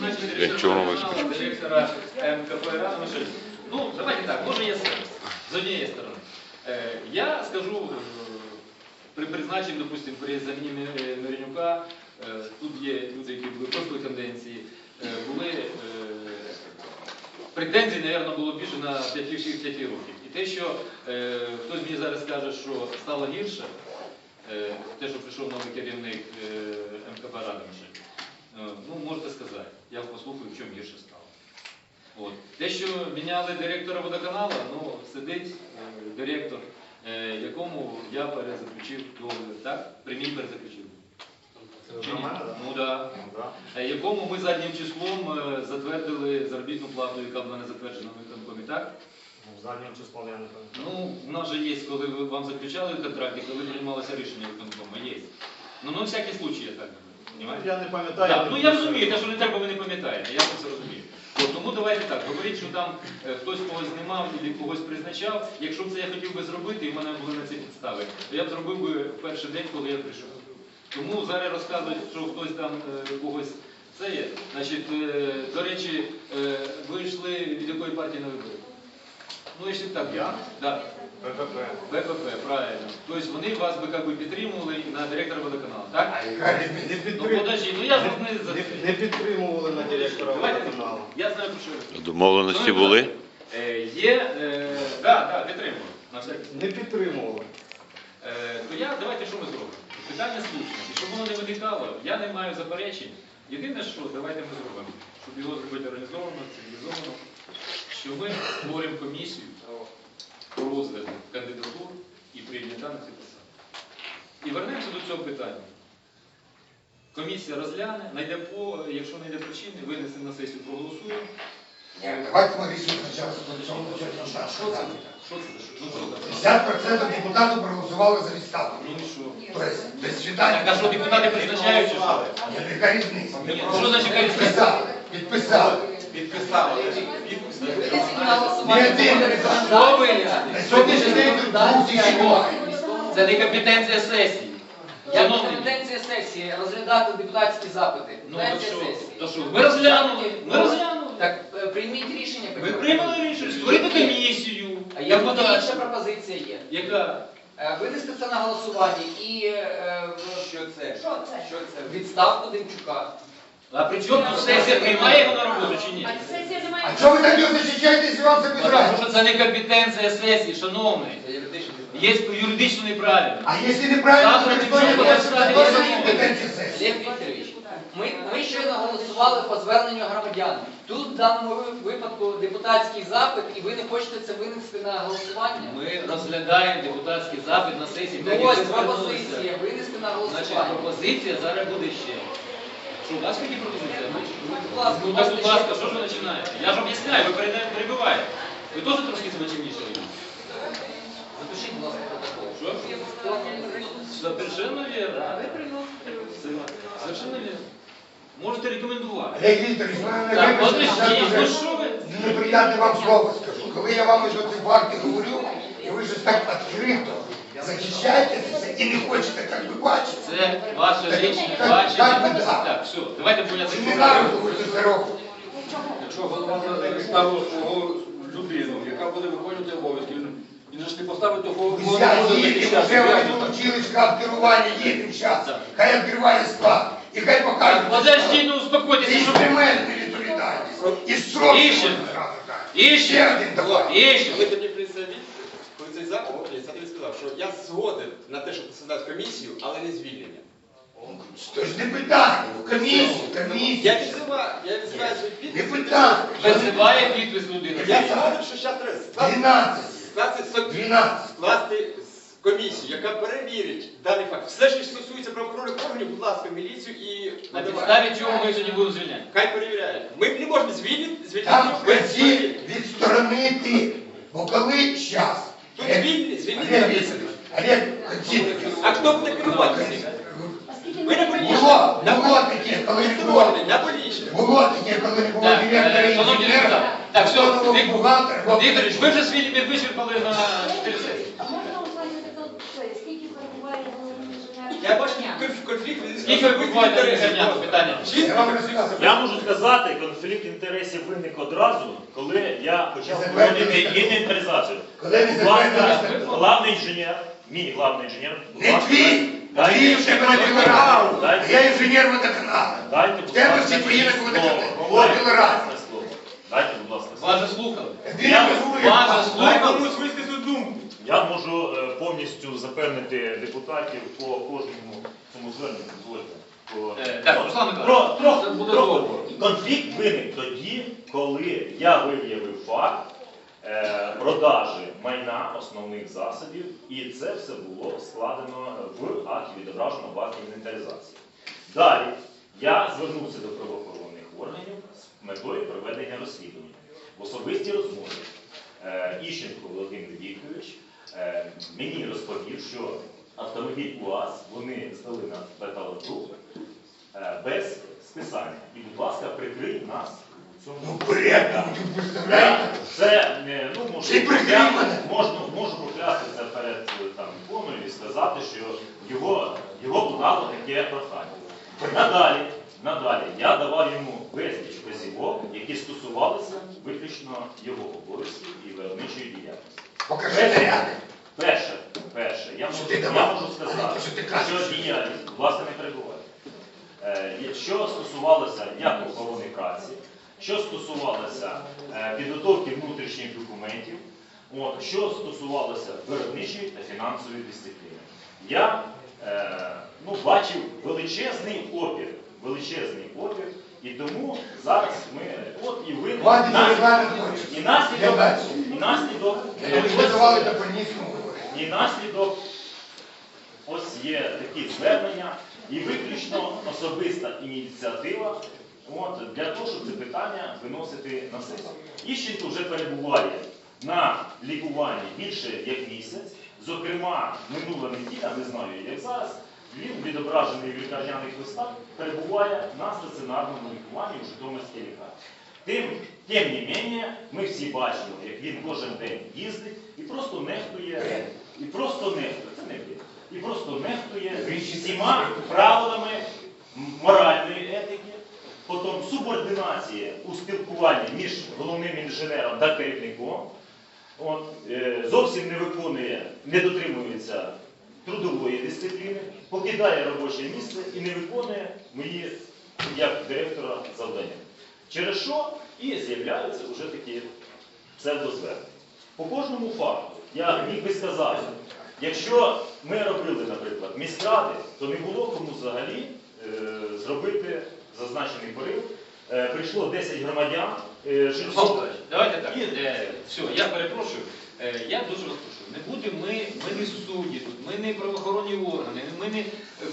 директора чого Радомишль. Ну, давайте так, може є сенс, з однієї сторони. Е, Я скажу, е, при призначенні, допустим, при заміні Ми- Мирянюка, е, тут є люди, які були прошлої канденції, е, були претензій, мабуть, було більше на 5-6 років. І те, що хтось мені зараз скаже, що стало гірше, те, що прийшов новий керівник МКП Радомишль, е, ну, можете сказати, я послухаю, в чому гірше стало. От. Те, що міняли директора водоканалу, ну, сидить е, директор, е, якому я перезаключив договір, так? При мені перезаключив. Чи ні? Ну да. Е, Якому ми заднім числом е, затвердили заробітну плату, яка була не затверджена в виконкомі, так? Заднім числом я не пам'ятаю. Ну, в нас же є, коли ви вам заключали контракт і коли приймалося рішення виконкому, є. Ну, на всякий случай я так говорю. Понимаєте? Я не пам'ятаю. Так, ну я розумію, те, що не треба, ви не пам'ятаєте, я це розумію. От, тому давайте так, говоріть, що там е, хтось когось знімав або когось призначав. Якщо б це я хотів би зробити, і в мене були на це підстави, то я б зробив би в перший день, коли я прийшов. Тому зараз розказують, що хтось там е, когось це є. Значить, е, до речі, е, ви йшли від якої партії на вибори? Ну, якщо так, Я? Да. БПП, правильно. Тобто вони вас би би підтримували на директора водоканалу, так? Не, Ну підтрим- подожди, ну я ж не за це. не підтримували на директора Давайте водоканалу. Я знаю, про що ви. Домовленості були? Е, Є, е, да, да, підтримую. На всякий. Не підтримували. Е, То я, давайте що ми зробимо? Питання слушне. І щоб воно не виникало, я не маю заперечень. Єдине, що давайте ми зробимо, щоб його зробити організовано, цивілізовано, що ми створимо комісію по розгляду кандидатур і прийняття на ці посади. І вернемося до цього питання. Комісія розгляне, знайде по, якщо знайде причини, винесе на сесію, проголосуємо. Давайте мы решим сначала с Панчом Що це? Що це? Що це? Ну, що це? 50% депутатов проголосовали за відставку. Ну і що? То есть, без Так, а що депутати призначають чи що? Яка різниця? Ні, ну, що значить яка різниця? Підписали, підписали. Підписали. Не один. Що На сьогоднішній день тут. Це не компетенція сесії. Як Шановні, компетенція сесії розглядати депутатські запити? ну то Компетенція що? сесії. То що? Ми розглянули. Ми Ну, розглянули. Так е, прийміть рішення. Ви приймали рішення, створити комісію. А буде далі? інша пропозиція є. Яка? Е, Винести це на голосування і е, в- Що це? Що це? відставку Демчука. А при чому тут сесія приймає його на роботу чи ні? А сесія не має. А чого ви так його захищаєте, якщо вам це Тому разниці? що це не компетенція сесії, шановний. Є юридично неправильно. А якщо неправильно, то нічого ніхто не не буде сказати. компетенція сесії. Олег Вікторович, ми, ми щойно голосували по зверненню громадян. Тут в даному ви- випадку депутатський запит, і ви не хочете це винести на голосування. Ми розглядаємо депутатський запит на сесії. Ну так, як ось ви звернулися. пропозиція винести на Значить, голосування. пропозиція зараз буде ще. Що, у вас які пропозиції? Будь ласка, Ну, так, будь ласка, що ж ви починаєте? Я ж об'ясняю, ви переда- перебиваєте. Ви теж трошки смачніше. Запишіть, будь ласка, протокол. Що? Совершенно верно. Совершенно верно. Можете рекомендувати. Олег Вікторович, в мене Так, не подожди, ну вибачте, що ви? неприятне вам слово скажу. Коли я вам із оцих факти говорю, і ви щось так відкрито захищаєте це і не хочете так би бачити. Це ваше лічне Так, бачення. так би да. Так, все, давайте поняти. Не навіть ви це робите? Якщо голова ставив свого людину, яка буде виконувати обов'язки, він, же ж не поставить того, їдемо, захищати. вже вони отримали шкаф керування, їдемо зараз. Хай відкриває склад. І хай покажуть. Подожди, ну Це успокойтесь, що ви. інструмент відповідальність. І строк. Іще. Ще Іще. один давай. Іще. Коли тоді присадіть, коли цей закон, я тобі сказав, що я згоден на те, щоб посадати комісію, але не звільнення. То ж не питання, ну, комісію, комісію. Я відзиваю, я відзиваю свій Не підпис. питання. Визиває підпис людини. Я згоден, що зараз треба скласти, 12. скласти, скласти, 12. скласти комісію, яка перевірить даний факт. Все, що стосується правоохоронних органів, будь ласка, міліцію і На підставі чого ми сьогодні будемо звільняти? Хай перевіряють. Ми не можемо звільнити, звільнити Там без перевірки. відсторонити. Бо коли час. Тут звільнити, звільнити Олег. А хто буде керувати цим? Ми не поліція. Було, було таке, коли не було. На поліцію. Було таке, коли не було Так, директора і шановні інженера. депутати, так, все, Виконував Вік- бухгалтер. Вікторович, ви вже свій ліміт вичерпали на 4 сесії. А можна узгодити тут це, скільки перебуває головний інженер? Я бачу конф- конфлікт Скільки ви? Питання. Я вам розказую. Я можу сказати, конфлікт інтересів виник одразу, коли я почав проводити інвентаризацію. Коли не Будь ласка, затвердили статут. главний інженер, мій главний інженер, Не ласка, твій, дайте- твій в тебе на Дайте- Я інженер водоканалу. Дайте, В будь тебе ласка, всі твої на слово. Дайте, будь ласка, слово. Вас заслухали. Я- вас заслухали. Комусь висказати думку. Я можу е, повністю запевнити депутатів по кожному цьому зверненню. дозвольте. По- Е, так, Руслан Миколаївич, про, це буде про- довго. конфлікт виник тоді, коли я виявив факт продажі майна основних засобів, і це все було складено в акті відображено в акті інвентаризації. Далі я звернувся до правоохоронних органів з метою проведення розслідування. В особистій розмові е, Іщенко Володимир Вікторович е, мені розповів, що автомобіль УАЗ вони здали на металодруг е, без списання. І, будь ласка, прикрий нас. Ну, порядок, ви представляєте? Це е, ну можу Ти прикрий покля- мене. можна можу поклястися перед е, там іконою і сказати, що його його подало таке прохання. Надалі, надалі я давав йому безліч вказівок, які стосувалися виключно його обов'язків і виробничої діяльності. Покажи наряди. Перше, перше, я Що можу, ти я давав? можу сказати, Що ти кажеш? що діяльність, власне, не перебуває. Е, Що стосувалося як охорони праці, що стосувалося е, підготовки внутрішніх документів, от, що стосувалося виробничої та фінансової дисципліни. Я е, ну, бачив величезний опір, величезний опір, і тому зараз ми, от і ви, і наслідок, і наслідок, і наслідок ось є такі звернення і виключно особиста ініціатива от, для того, щоб це питання виносити на сесію. Іщенко вже перебуває на лікуванні більше як місяць. Зокрема, минула неділя, не знаю як зараз, він відображений в лікарняних листах, перебуває на стаціонарному лікуванні у Житомирській лікарні. Тим, тим не менше, ми всі бачимо, як він кожен день їздить і просто нехтує, і просто нехтує, це не і просто нехтує всіма правилами моральної етики, потім субординація у спілкуванні між головним інженером та керівником, От, е, зовсім не виконує, не дотримується трудової дисципліни, покидає робоче місце і не виконує мої, як директора, завдання. Через що і з'являються вже такі псевдозвернення. По кожному факту я міг би сказати, якщо ми робили, наприклад, міськради, то не було кому взагалі е, зробити зазначений порив. Е, прийшло 10 громадян, е, давайте так. Е, все, я перепрошую. Я дуже вас прошу. Не будемо ми, ми не судді тут, ми не правоохоронні органи, ми не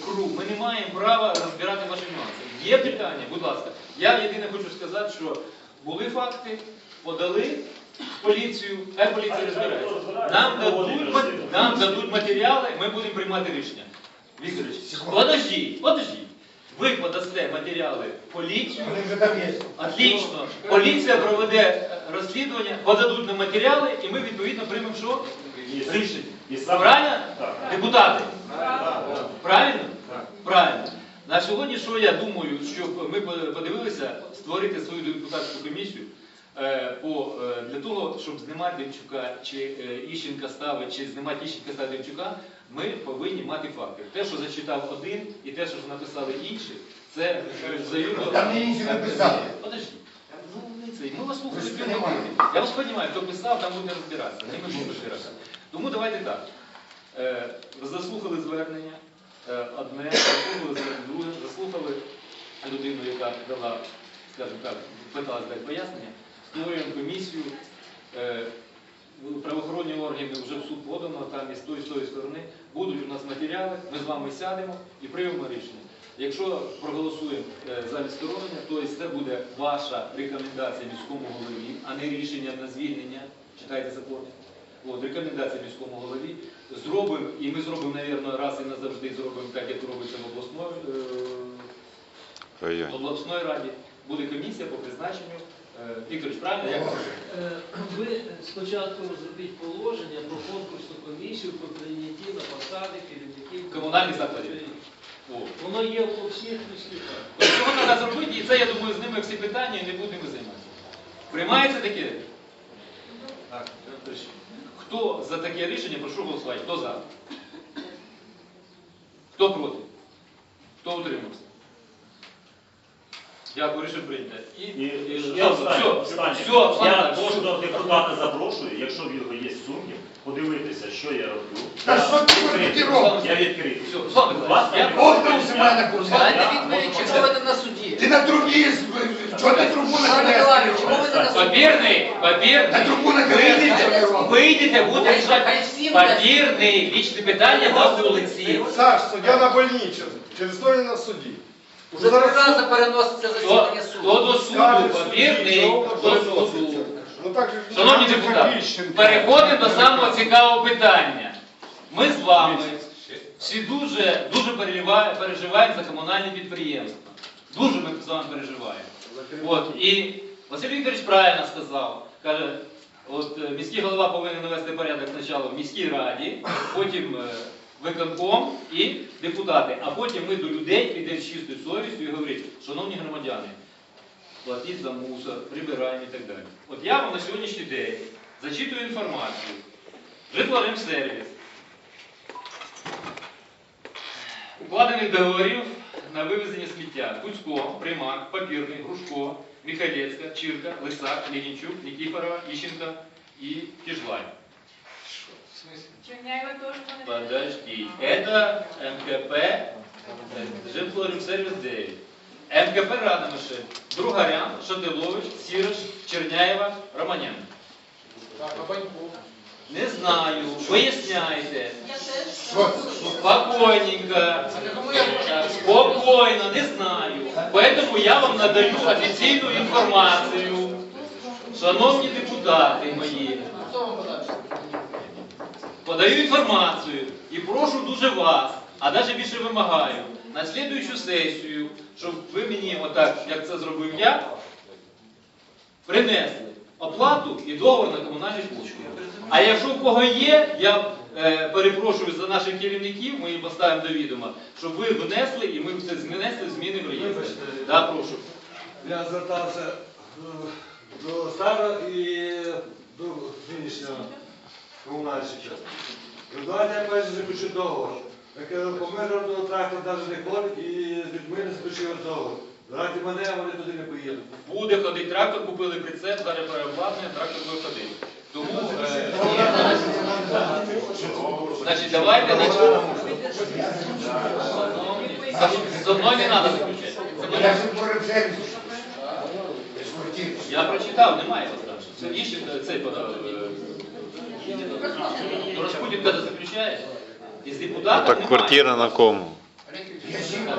круг, ми не маємо права розбирати ваші нюанси. Є питання, будь ласка. Я єдине хочу сказати, що були факти, подали в поліцію, хай поліція розбирається. Нам дадуть, нам дадуть матеріали, ми будемо приймати рішення. Вікторович, подождіть, подождіть. Ви подасте матеріали поліцію, Вони вже там є. Отлично. Поліція проведе розслідування, подадуть нам матеріали, і ми відповідно приймемо що? Рішення. Правильно? Так. Депутати? Правильно? Правильно. На сьогодні, що я думаю, що ми подивилися створити свою депутатську комісію по, е, для того, щоб знімати Демчука, чи е, Іщенка ставить, чи знімати Іщенка ставить Демчука, ми повинні мати факти. Те, що зачитав один, і те, що написали інші, це взаємно... Там не інші написали. Подожди. Ну. Ми вас слухали. Я вас розумію, хто писав, там буде розбиратися. Не будемо розбиратися. Тому давайте так. Е, заслухали звернення е, одне, заслухали звернення друге, заслухали людину, яка дала, скажімо так, питалась дати пояснення, створюємо комісію. Е, правоохоронні органи вже в суд подано, там і з тої, з тої сторони. Будуть у нас матеріали, ми з вами сядемо і приймемо рішення. Якщо проголосуємо е, за відсторонення, то це буде ваша рекомендація міському голові, а не рішення на звільнення. Читайте закон. От, рекомендація міському голові. Зробимо, і ми зробимо, мабуть, раз і назавжди зробимо так, як робиться в обласної, е, в обласної раді. Буде комісія по призначенню. Е, Вікторович, правильно? Як? Е, Ви спочатку зробіть положення про конкурсну комісію про прийняті на посади керівників Комунальних закладів. Воно є по всіх міських. От треба зробити, і це, я думаю, з ними всі питання і не будемо займатися. Приймається таке? Так. Хто за таке рішення, прошу голосувати. Хто за? Хто проти? Хто утримався? Дякую, рішення прийнято. І, І, і- все, останнє, все, останнє. все, я Олександр, кожного депутата запрошую, якщо в його є сумнів, подивитися, що я роблю. Та Я що ти робиш? Я відкритий. Все, Руслан Миколаївич, я- я- От там у мене курс. Дайте відповідь, чого ви не на суді? Ти на трубі, чого ти трубу Олександр Миколаївич, чому ви не на суді? Папірний, папірний. На трубу накрити це не робиш. Вийдете, буде хай всім папірний, вічне питання на вулиці. Саш, суддя на больничому, через то не на суді. Вже три рази переноситься Хто, засідання хто суду. до суду, папірний, хто до суду. Ну так же ж Шановні депутати, переходимо до самого цікавого питання. Ми з вами всі дуже, дуже переживаємо, переживаємо за комунальні підприємства. Дуже ми з вами переживаємо. От, і Василь Вікторович правильно сказав. Каже, от е, міський голова повинен навести порядок спочатку в міській раді, потім е, виконком і депутати. А потім ми до людей підемо з чистою совістю і говоримо, шановні громадяни, платіть за мусор, прибираємо і так далі. От я вам на сьогоднішній день зачитую інформацію. Житлоремсервіс. Укладених договорів на вивезення сміття. Куцько, Примак, Папірний, Грушко, Михайлецька, Чирка, Лисак, Лігінчук, Нікіфорова, Іщенка і Кіжлай. Черняева тоже не Подожди. Это МКП э, Жилплорімсервіс 9. МКП Радомише, Другарян, Шатилович, Сіриш, Черняєва, Романян. Не знаю, виясняйте. Я теж. Спокойненько. Спокойно, не знаю. Поэтому я вам надаю офіційну інформацію. Шановні депутати мої, подаю інформацію і прошу дуже вас, а навіть більше вимагаю, на слідуючу сесію, щоб ви мені, отак, як це зробив я, принесли оплату і договор на комунальні послуги. А якщо у кого є, я е, перепрошую за наших керівників, ми їм поставимо до відома, щоб ви внесли і ми це внесли зміни в реєстр. Да, прошу. Я звертався е, до старого і до нинішнього комунальщика. Ну, Давайте я перше заключу договор. По миру трактор навіть не ходить і з людьми не заключили договор. Давайте мене, вони туди не поїдуть. Буде ходити трактор, купили прицеп, зараз переобладнання, трактор буде ходити. Тому, е, значить, давайте начнемо. З одної не треба заключати. З одної- Я прочитав, немає вас там. Це іще цей подав. Распутін коли заключає, із депутатів Так квартира на кому?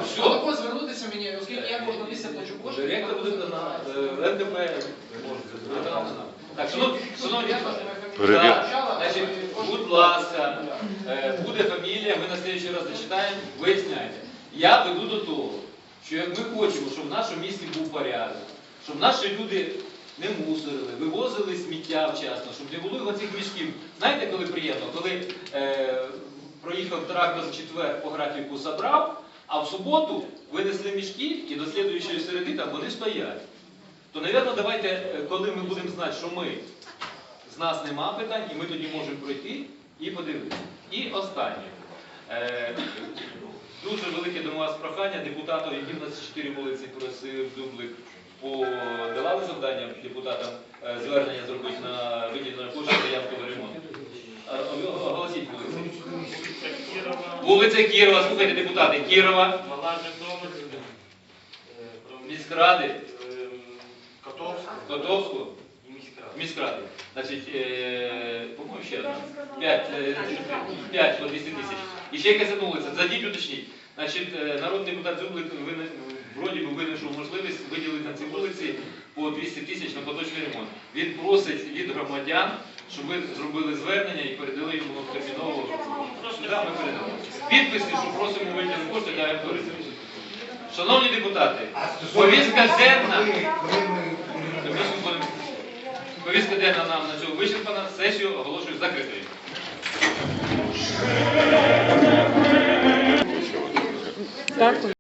Все. звернутися мені, оскільки я кожного місяця плачу кошти? Директор буде на е, НДП. Так, шановні, шановні Так, Значить, будь ласка, е, буде фамілія, ми на слідчий раз зачитаємо, виясняйте. Я веду до того, що як ми хочемо, щоб в нашому місті був порядок, щоб наші люди не мусорили, вивозили сміття вчасно, щоб не було цих мішків. Знаєте, коли приємно, коли е, проїхав трактор в четвер по графіку забрав, а в суботу винесли мішки і до слідуючої середи там вони стоять. То, напевно, давайте, е, коли ми будемо знати, що ми з нас нема питань, і ми тоді можемо пройти і подивитися. І останнє. Е, дуже велике до вас прохання депутатів, які в нас чотири вулиці просив Дублик, подавали завдання депутатам е, звернення зробити на виділення коштів за ямковий ремонт. Е, Оголосіть вулиці. Вулиця Кірова, слухайте депутати, Кірова, міськради, Котовську, міськради. Значить, е, по-моєму, ще одна. 5, 5 по 200 тисяч. І ще якась одна вулиця. Зайдіть, уточніть. Значить, е, народний депутат Зублик вине- вроді би винайшов можливість виділити на ці вулиці по 200 тисяч на поточний ремонт. Він просить від громадян, щоб ви зробили звернення і передали йому терміново. Да, ми передамо. Підписи, що просимо виділити кошти для авторитету. Шановні депутати, повістка денна. Повістка денна нам на цьому вичерпана. Сесію оголошую закритою. Дякую.